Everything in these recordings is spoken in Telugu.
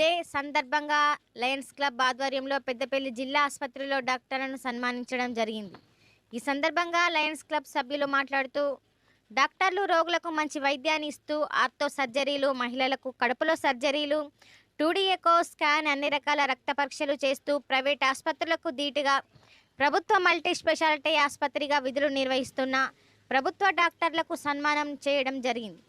డే సందర్భంగా లయన్స్ క్లబ్ ఆధ్వర్యంలో పెద్దపల్లి జిల్లా ఆసుపత్రిలో డాక్టర్లను సన్మానించడం జరిగింది. ఈ సందర్భంగా లయన్స్ క్లబ్ సభ్యులు మాట్లాడుతూ డాక్టర్లు రోగులకు మంచి వైద్యాన్ని ఇస్తూ ఆర్థో సర్జరీలు మహిళలకు కడుపులో సర్జరీలు టూడీఎకో స్కాన్ అన్ని రకాల రక్త పరీక్షలు చేస్తూ ప్రైవేట్ ఆసుపత్రులకు ధీటుగా ప్రభుత్వ మల్టీ స్పెషాలిటీ ఆసుపత్రిగా విధులు నిర్వహిస్తున్న ప్రభుత్వ డాక్టర్లకు సన్మానం చేయడం జరిగింది.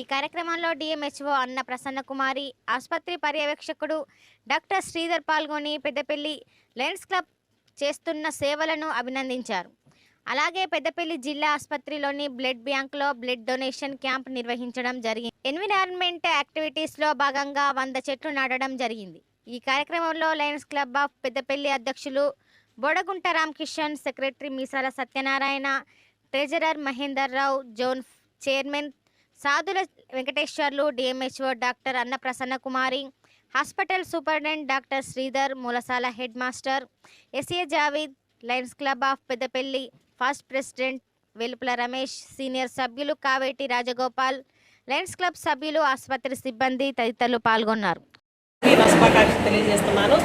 ఈ కార్యక్రమంలో డిఎంహెచ్ఓ అన్న ప్రసన్న కుమారి ఆసుపత్రి పర్యవేక్షకుడు డాక్టర్ శ్రీధర్ పాల్గొని పెద్దపల్లి లయన్స్ క్లబ్ చేస్తున్న సేవలను అభినందించారు. అలాగే పెద్దపల్లి జిల్లా ఆసుపత్రిలోని బ్లడ్ బ్యాంక్లో బ్లడ్ డొనేషన్ క్యాంప్ నిర్వహించడం జరిగింది ఎన్విరాన్మెంట్ యాక్టివిటీస్లో భాగంగా వంద చెట్లు నాటడం జరిగింది. ఈ కార్యక్రమంలో లయన్స్ క్లబ్ ఆఫ్ పెద్దపల్లి అధ్యక్షులు Bodagunta Ramakishan secretary Meesala Satyanarayana treasurer Mahender Rao zone chairman Sadhula Venkateswarlu DMHO doctor Annaprasanna Kumari hospital superintendent doctor Sridhar Moolasala head master S A Javeed Lions club of Peddapalli past president Velupula Ramesh senior సభ్యులు కావేటి రాజగోపాల్ లయన్స్ క్లబ్ సభ్యులు ఆసుపత్రి సిబ్బంది తదితరులు పాల్గొన్నారు. శుభాకాంక్షలు తెలియజేస్తున్నాను.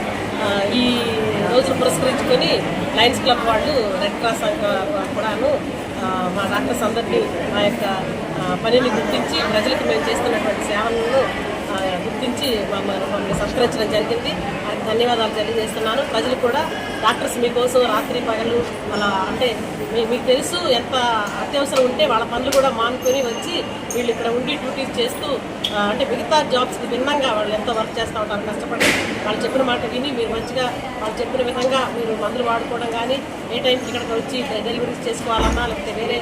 ఈ రోజు పురస్కరించుకొని లయన్స్ క్లబ్ వాళ్ళు రెడ్ క్రాస్ కూడాను మా డాక్టర్స్ అందరినీ మా యొక్క పనిని గుర్తించి ప్రజలకు మేము చేస్తున్నటువంటి సేవలను గుర్తించి మమ్మల్ని మమ్మల్ని సత్కరించడం జరిగింది. ధన్యవాదాలు తెలియజేస్తున్నాను. ప్రజలు కూడా డాక్టర్స్ మీకోసం రాత్రి పగలు అలా అంటే మీ- మీకు తెలుసు ఎంత అత్యవసరం ఉంటే వాళ్ళ పనులు కూడా మానుకొని వచ్చి వీళ్ళు ఇక్కడ ఉండి డ్యూటీస్ చేస్తూ అంటే మిగతా జాబ్స్కి భిన్నంగా వాళ్ళు ఎంతో వర్క్ చేస్తూ ఉంటారు కష్టపడి వాళ్ళు చెప్పిన మాట విని మీరు మంచిగా వాళ్ళు చెప్పిన విధంగా మీరు మందులు వాడుకోవడం కానీ ఏ టైంకి ఇక్కడికి వచ్చి డెలివరీస్ చేసుకోవాలన్నా లేకపోతే వేరే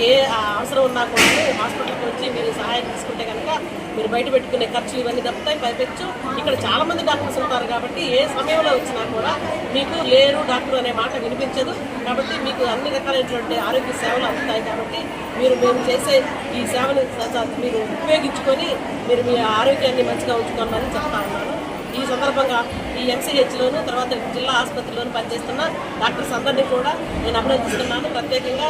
ఏ ఆ, అవసరం ఉన్నా కూడా హాస్పిటల్కి వచ్చి మీరు సహాయం తీసుకుంటే కనుక మీరు బయట పెట్టుకునే ఖర్చులు ఇవన్నీ తప్పుతాయి పైపెచ్చు. ఇక్కడ చాలామంది డాక్టర్స్ ఉంటారు కాబట్టి ఏ సమయంలో వచ్చినా కూడా మీకు లేరు డాక్టర్ అనే మాట వినిపించదు. కాబట్టి మీకు అన్ని రకాలైనటువంటి ఆరోగ్య సేవలు అందుతాయి కాబట్టి మీరు మేము చేసే ఈ సేవలు మీరు ఉపయోగించుకొని మీరు మీ ఆరోగ్యాన్ని మంచిగా ఉంచుకోవాలని చెప్తా ఉన్నాను. ఈ సందర్భంగా ఈ ఎంసీహెచ్లోను తర్వాత జిల్లా ఆసుపత్రిలోను పనిచేస్తున్న డాక్టర్స్ అందరినీ కూడా నేను అభినందిస్తున్నాను. ప్రత్యేకంగా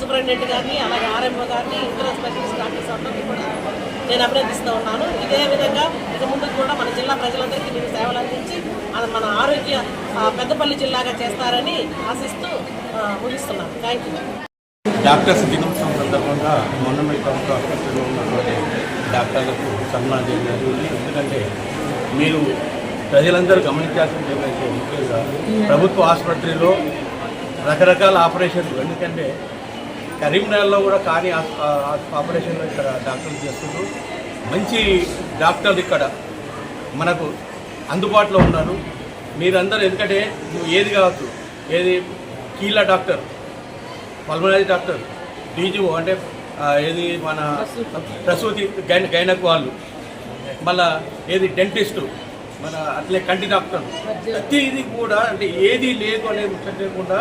సూపరింటెండెంట్ గారిని అలాగే ఆర్ఎంఓ గారిని ఇతర స్పెషలిస్ట్ డాక్టర్స్ అందరినీ కూడా నేను అభినందిస్తూ ఉన్నాను. ఇదే విధంగా ఇక ముందు కూడా మన జిల్లా ప్రజలందరికీ మీరు సేవలు అందించి మన ఆరోగ్య పెద్దపల్లి జిల్లాగా చేస్తారని ఆశిస్తూ ముగిస్తున్నాను. థ్యాంక్ యూ డాక్టర్స్ దినోత్సవం సందర్భంగా మొన్న ప్రభుత్వ ఆసుపత్రిలో ఉన్నటువంటి డాక్టర్లకు సన్మానం చేయడం జరిగింది ఎందుకంటే మీరు ప్రజలందరూ గమనించాల్సింది ఏమైతే ముఖ్యంగా ప్రభుత్వ ఆసుపత్రిలో రకరకాల ఆపరేషన్లు. ఎందుకంటే కరీంనగర్లో కూడా కానీ ఆపరేషన్లు ఇక్కడ డాక్టర్లు చేస్తున్నారు. మంచి డాక్టర్లు ఇక్కడ మనకు అందుబాటులో ఉన్నారు. మీరందరూ ఎందుకంటే నువ్వు ఏది కావచ్చు ఏది కీళ్ళ డాక్టర్ పల్మనరీ డాక్టర్ డీజీఓ అంటే ఏది మన ప్రసూతి. గైన గైనక్ వాళ్ళు. మళ్ళా ఏది డెంటిస్టు మన అట్లే కంటి డాక్టర్. ప్రతిది కూడా అంటే ఏది లేదు అనేది లేకుండా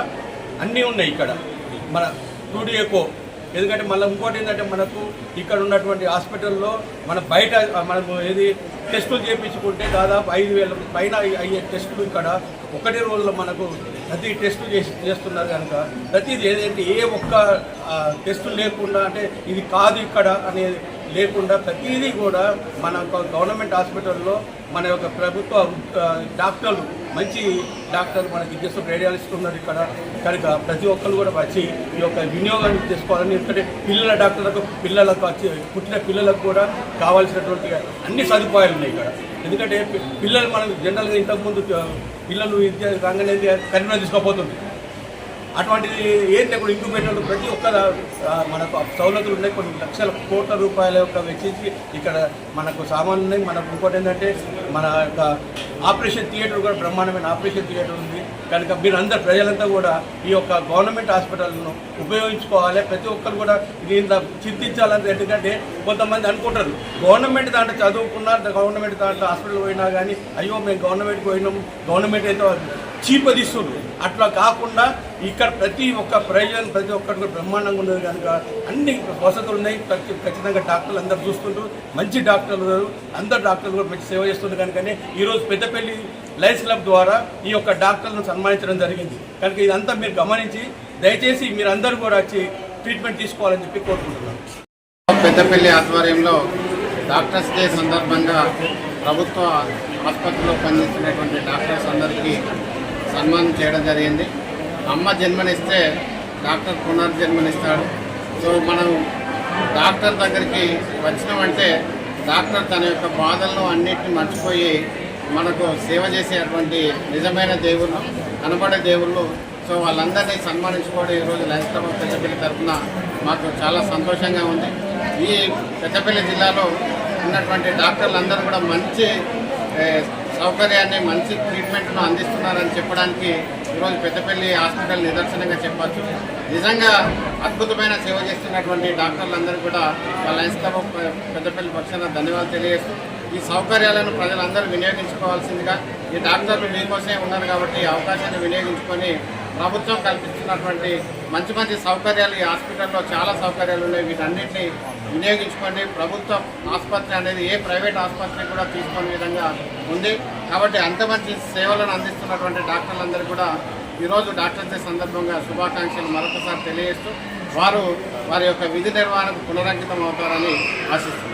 అన్నీ ఉన్నాయి ఇక్కడ. మన టూడీ ఎక్కువ ఎందుకంటే మళ్ళీ ఇంకోటి ఏంటంటే మనకు ఇక్కడ ఉన్నటువంటి హాస్పిటల్లో మన బయట మనము ఏది టెస్టులు చేయించుకుంటే దాదాపు ఐదు వేల పైన అయ్యే టెస్టులు ఇక్కడ ఒకటి రోజులో మనకు ప్రతి టెస్ట్ చేసి చేస్తున్నారు కనుక ప్రతిది ఏదంటే ఏ ఒక్క టెస్టులు లేకుండా అంటే ఇది కాదు ఇక్కడ అనేది లేకుండా ప్రతిదీ కూడా మన ఒక గవర్నమెంట్ హాస్పిటల్లో మన యొక్క ప్రభుత్వ డాక్టర్లు మంచి డాక్టర్లు మనకి ఇచ్చేస్తూ రేడియాలజిస్ట్ ఉన్నారు ఇక్కడ. కనుక ప్రతి ఒక్కరు కూడా వచ్చి ఈ యొక్క వినియోగాన్ని చేసుకోవాలని ఎందుకంటే పిల్లల డాక్టర్లకు పిల్లలకు వచ్చి పుట్టిన పిల్లలకు కూడా కావాల్సినటువంటి అన్ని సదుపాయాలు ఉన్నాయి ఇక్కడ. ఎందుకంటే పిల్లలు మనం జనరల్గా ఇంతకుముందు పిల్లలు విద్య రంగంలో కరీంనగర్ తీసుకోపోతుంది. అటువంటిది ఏం లేకుండా ఇంక్యుబేటర్లు ప్రతి ఒక్క మనకు సౌలతులు ఉన్నాయి. కొన్ని లక్షల కోట్ల రూపాయల యొక్క వెచ్చించి ఇక్కడ మనకు సామాన్లు ఉన్నాయి. మనకు ఇంకోటి ఏంటంటే మన యొక్క ఆపరేషన్ థియేటర్ కూడా బ్రహ్మాండమైన ఆపరేషన్ థియేటర్ ఉంది. కనుక మీరు అందరు ప్రజలంతా కూడా ఈ యొక్క గవర్నమెంట్ హాస్పిటల్ను ఉపయోగించుకోవాలి. ప్రతి ఒక్కరు కూడా దీంత చింతించాలని ఎందుకంటే కొంతమంది అనుకుంటారు గవర్నమెంట్ దాంట్లో చదువుకున్నారు గవర్నమెంట్ దాంట్లో హాస్పిటల్ పోయినా కానీ అయ్యో మేము గవర్నమెంట్కి పోయినాం గవర్నమెంట్ అయితే చీప్ అట్లా కాకుండా ఇక్కడ ప్రతి ఒక్క ప్రయోజనం ప్రతి ఒక్కరికి బ్రహ్మాండంగా ఉన్నది కనుక అన్ని వసతులు ఉన్నాయి. ప్రతి ఖచ్చితంగా డాక్టర్లు అందరు చూస్తుంటారు మంచి డాక్టర్లు ఉన్నారు. అందరు డాక్టర్లు కూడా మంచి సేవ చేస్తున్నారు కనుకనే ఈరోజు పెద్దపల్లి లైఫ్ క్లబ్ ద్వారా ఈ యొక్క డాక్టర్లను సన్మానించడం జరిగింది. కనుక ఇదంతా మీరు గమనించి దయచేసి మీరు అందరూ కూడా వచ్చి ట్రీట్మెంట్ తీసుకోవాలని చెప్పి కోరుకుంటున్నాను పెద్దపల్లి ఆధ్వర్యంలో డాక్టర్స్ డే సందర్భంగా ప్రభుత్వ ఆసుపత్రిలో పనిచేస్తున్నటువంటి డాక్టర్స్ అందరికీ సన్మానం చేయడం జరిగింది. అమ్మ జన్మనిస్తే డాక్టర్ పునర్జన్మనిస్తాడు సో మనం డాక్టర్ దగ్గరికి వచ్చినామంటే డాక్టర్ తన యొక్క బాధలను అన్నిటిని మర్చిపోయి మనకు సేవ చేసేటువంటి నిజమైన దేవుళ్ళు కనబడే దేవుళ్ళు. సో వాళ్ళందరినీ సన్మానించుకోవడం ఈరోజు లయన్స్ పెద్దపల్లి తరఫున మాకు చాలా సంతోషంగా ఉంది. ఈ పెద్దపల్లి జిల్లాలో ఉన్నటువంటి డాక్టర్లందరూ కూడా మంచి సౌకర్యాన్ని మంచి ట్రీట్మెంట్ను అందిస్తున్నారని చెప్పడానికి ఈరోజు పెద్దపల్లి హాస్పిటల్ నిదర్శనంగా చెప్పచ్చు నిజంగా అద్భుతమైన సేవ చేస్తున్నటువంటి డాక్టర్లందరూ కూడా వాళ్ళ లయన్స్ క్లబ్ ఆఫ్ పెద్దపల్లి పక్షాన ధన్యవాదాలు తెలియజేస్తూ ఈ సౌకర్యాలను ప్రజలందరూ వినియోగించుకోవాల్సిందిగా ఈ డాక్టర్లు మీకోసమే ఉన్నారు కాబట్టి ఈ అవకాశాన్ని వినియోగించుకొని ప్రభుత్వం కల్పిస్తున్నటువంటి మంచి మంచి సౌకర్యాలు ఈ హాస్పిటల్లో చాలా సౌకర్యాలు ఉన్నాయి. వీటన్నిటిని వినియోగించుకోండి. ప్రభుత్వ ఆసుపత్రి అనేది ఏ ప్రైవేట్ ఆసుపత్రి కూడా తీసుకునే విధంగా ఉంది. కాబట్టి అంత మంచి సేవలను అందిస్తున్నటువంటి డాక్టర్లందరూ కూడా ఈరోజు డాక్టర్ డే సందర్భంగా శుభాకాంక్షలు మరొకసారి తెలియజేస్తూ వారు వారి యొక్క విధి నిర్వహణకు పునరంకితం అవుతారని ఆశిస్తున్నారు